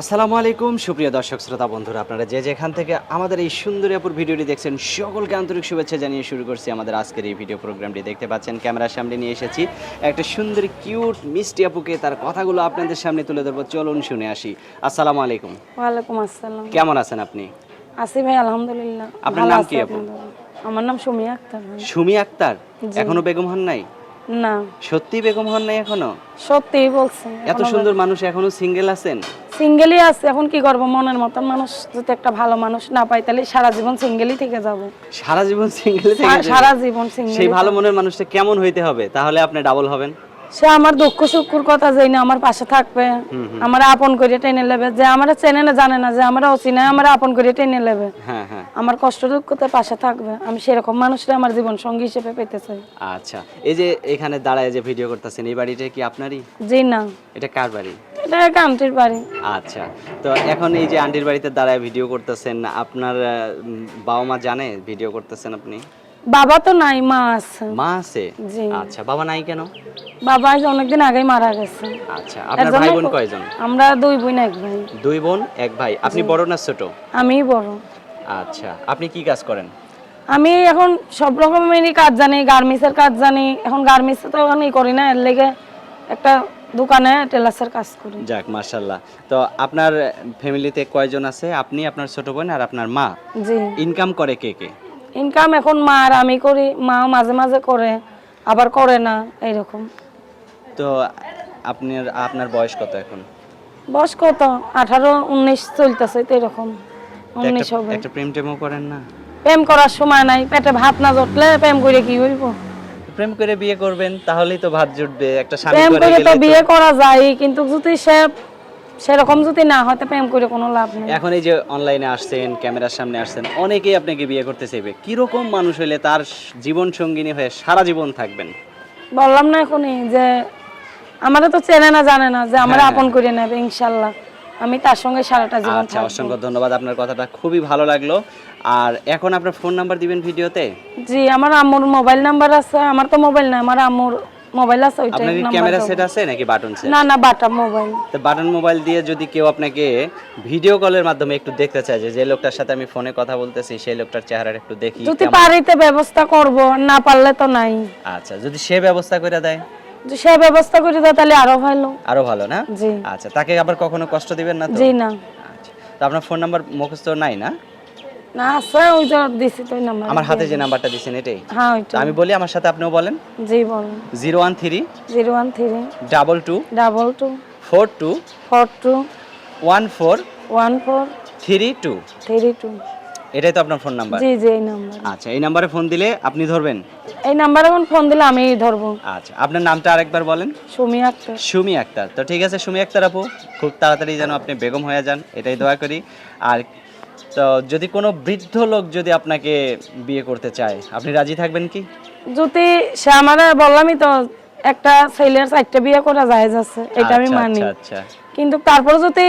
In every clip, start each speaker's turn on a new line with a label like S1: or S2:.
S1: আসসালামু আলাইকুম সুপ্রিয় দর্শক শ্রোতা বন্ধুরা আপনারা যে যেখান থেকে আমাদের এই সুন্দরী আপুর ভিডিওটি দেখছেন সকলকে আন্তরিক শুভেচ্ছা জানিয়ে শুরু করছি আমাদের আজকের এই ভিডিও প্রোগ্রামটি। দেখতে পাচ্ছেন ক্যামেরার সামনে নিয়ে এসেছি একটা সুন্দর কিউট মিষ্টি আপুকে তার কথাগুলো আপনাদের সামনে তুলে ধরবো। চলুন শুনে আসি। আসসালামু আলাইকুম।
S2: ওয়ালাইকুম আসসালাম।
S1: কেমন আছেন আপনি?
S2: আসি ভাই আলহামদুলিল্লাহ।
S1: আপনার নাম কি আপু?
S2: আমার নাম সুমিয়া আক্তার
S1: সুমি আক্তার। এখনও বেগম হন নাই?
S2: না।
S1: সত্যি বেগম হন নাই এখনও?
S2: সত্যি বলছেন
S1: এত সুন্দর মানুষ এখনও সিঙ্গেল আছেন?
S2: সিঙ্গেলই আছে এখন কি করব? মনের মতন মানুষ যদি একটা ভালো মানুষ না পাই তাহলে সারা জীবন সিঙ্গেলই থেকে যাব।
S1: সারা জীবন সিঙ্গেল থেকে
S2: সারা জীবন সিঙ্গেল
S1: সেই ভালো মনের মানুষটা কেমন হইতে হবে? তাহলে আপনি ডাবল হবেন।
S2: সে আমার দুঃখ সুখের কথা যাই না আমার পাশে থাকবে। আমার আপন করে টেনে নেবে। যে আমার চেনে না জানে না যে আমরা অচিনে আমার আপন করে টেনে নেবে।
S1: হ্যাঁ হ্যাঁ।
S2: আমার কষ্ট দুঃখতে পাশে থাকবে। আমি সেরকম মানুষটা আমার জীবন সঙ্গী হিসেবে পেতে চাই।
S1: আচ্ছা। এই যে এখানে দাঁড়ায় যে ভিডিও করতেছেন এই বাড়িটা কি আপনারই?
S2: জি না।
S1: এটা কার বাড়ি?
S2: এটা এক আন্টির বাড়ি।
S1: আচ্ছা। তো এখন এই যে আন্টির বাড়িতে দাঁড়ায় ভিডিও করতেছেন আপনার বাবা মা জানে ভিডিও করতেছেন আপনি?
S2: বাবা তো নাই মা আছে।
S1: মা আছে?
S2: জি।
S1: আচ্ছা বাবা নাই কেন?
S2: বাবা আজ অনেকদিন আগেই মারা গেছে।
S1: আচ্ছা আপনার ভাই বোন কয়জন?
S2: আমরা দুই বোন এক ভাই।
S1: দুই বোন এক ভাই। আপনি বড় না ছোট?
S2: আমি বড়।
S1: আচ্ছা আপনি কি কাজ করেন?
S2: আমি এখন সব রকমেরই কাজ জানি গার্মেন্টসের কাজ জানি। এখন গার্মেন্টস তো এখন করি না এর লেগে একটা দোকানে টেলার্সের কাজ করি।
S1: যাক মার্শাল্লাহ তো আপনার ফ্যামিলিতে কয়জন আছে? আপনি আপনার ছোট বোন আর আপনার মা।
S2: জি।
S1: ইনকাম করে কে কে?
S2: ইনকাম এখন মা আর আমি করি মা মাঝে মাঝে করে আবার করে না এইরকম।
S1: তো আপনার আপনার বয়স কত এখন?
S2: বয়স কত? আঠারো উনিশ চলতেছে তো এরকম। উনিশ হবে।
S1: একটা প্রেম টেমও করেন না?
S2: প্রেম করার সময় নাই পেটে ভাত না জটলে প্রেম করে কি হইব?
S1: প্রেম করে বিয়ে করবেন তাহলেই তো ভাত জুটবে একটা স্বামী
S2: প্রেম
S1: করে
S2: তো- বিয়ে করা যায় কিন্তু যদি সে সেরকম যদি না হয় তো প্রেম করে কোনো লাভ নেই।
S1: এখন এই যে অনলাইনে আসছেন ক্যামেরার সামনে আসছেন অনেকেই আপনাকে বিয়ে করতে চাইবে। কীরকম মানুষ হইলে তার জীবন সঙ্গিনী হয়ে সারা জীবন থাকবেন?
S2: বললাম না এখনই যে আমারও তো চেনে না জানে না যে আমার
S1: হ্যাঁ,
S2: আপন করে নেবে ইনশাল্লাহ। আমি তার সঙ্গে সারাটা জীবন
S1: আচ্ছা অসংখ্য ধন্যবাদ আপনার কথাটা খুবই ভালো লাগল। আর এখন আপনার ফোন নাম্বার দিবেন ভিডিওতে?
S2: জি আমার আম্মুর মোবাইল নাম্বার আছে আমার তো মোবাইল নাই আমার আম্মুর মোবাইল আছে ওইটাই
S1: আপনার কি ক্যামেরা সেট আছে নাকি বাটন সেট
S2: না না বাটা মোবাইল
S1: তো বাটন মোবাইল দিয়ে যদি কেউ আপনাকে ভিডিও কলের মাধ্যমে একটু দেখতে চায় যে যে লোকটার সাথে আমি ফোনে কথা বলতেছি সেই লোকটার চেহারা একটু দেখি
S2: যদি পারিতে ব্যবস্থা করব না পারলে তো নাই।
S1: আচ্ছা যদি সে ব্যবস্থা করে দেয়?
S2: যদি সে ব্যবস্থা করে দেয় তাহলে আরও ভালো।
S1: আরও ভালো না?
S2: জি।
S1: আচ্ছা তাকে আবার কখনো কষ্ট দিবেন না তো?
S2: জি না।
S1: আচ্ছা তো আপনার ফোন নাম্বার মুখস্থ নাই না?
S2: না আছে ওই যে দিছি তো নাম্বার
S1: আমার হাতে যে নাম্বারটা দিছেন এটাই?
S2: হ্যাঁ ওইটা।
S1: আমি বলি আমার সাথে আপনিও বলেন।
S2: জি বলুন।
S1: Zero one three
S2: zero one three
S1: double two
S2: double two
S1: four two
S2: four two
S1: one four
S2: one four
S1: three two.
S2: Three two.
S1: এটাই তো আপনার ফোন নাম্বার।
S2: জি জি এই নাম্বার।
S1: আচ্ছা এই নাম্বারে ফোন দিলে আপনি ধরবেন?
S2: এই নাম্বারে এখন ফোন দিলে আমি ধরবো।
S1: আচ্ছা আপনার নামটা আরেকবার বলেন।
S2: সুমি আক্তার।
S1: সুমি আক্তার। তো ঠিক আছে সুমি আক্তার আপু খুব তাড়াতাড়ি যেন আপনি বেগম হয়ে যান এটাই দোয়া করি। আর তো যদি কোনো বৃদ্ধ লোক যদি আপনাকে বিয়ে করতে চায় আপনি রাজি থাকবেন কি?
S2: যদি সে আমার বললামই তো একটা ছেলের চারটা বিয়ে করা যায় যাচ্ছে এটা আমি
S1: আচ্ছা,
S2: মানি।
S1: আচ্ছা আচ্ছা।
S2: কিন্তু তারপরে যদি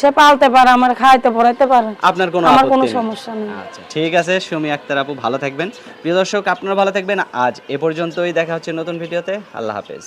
S2: সে পালতে পারে আমার খাইতে পড়াইতে পারে
S1: আপনার কোনো
S2: আমার কোনো সমস্যা নেই।
S1: আচ্ছা ঠিক আছে সুমি আক্তার আপু ভালো থাকবেন। প্রিয় দর্শক আপনারা ভালো থাকবেন। আজ এ পর্যন্তই দেখা হচ্ছে নতুন ভিডিওতে। আল্লাহ হাফেজ।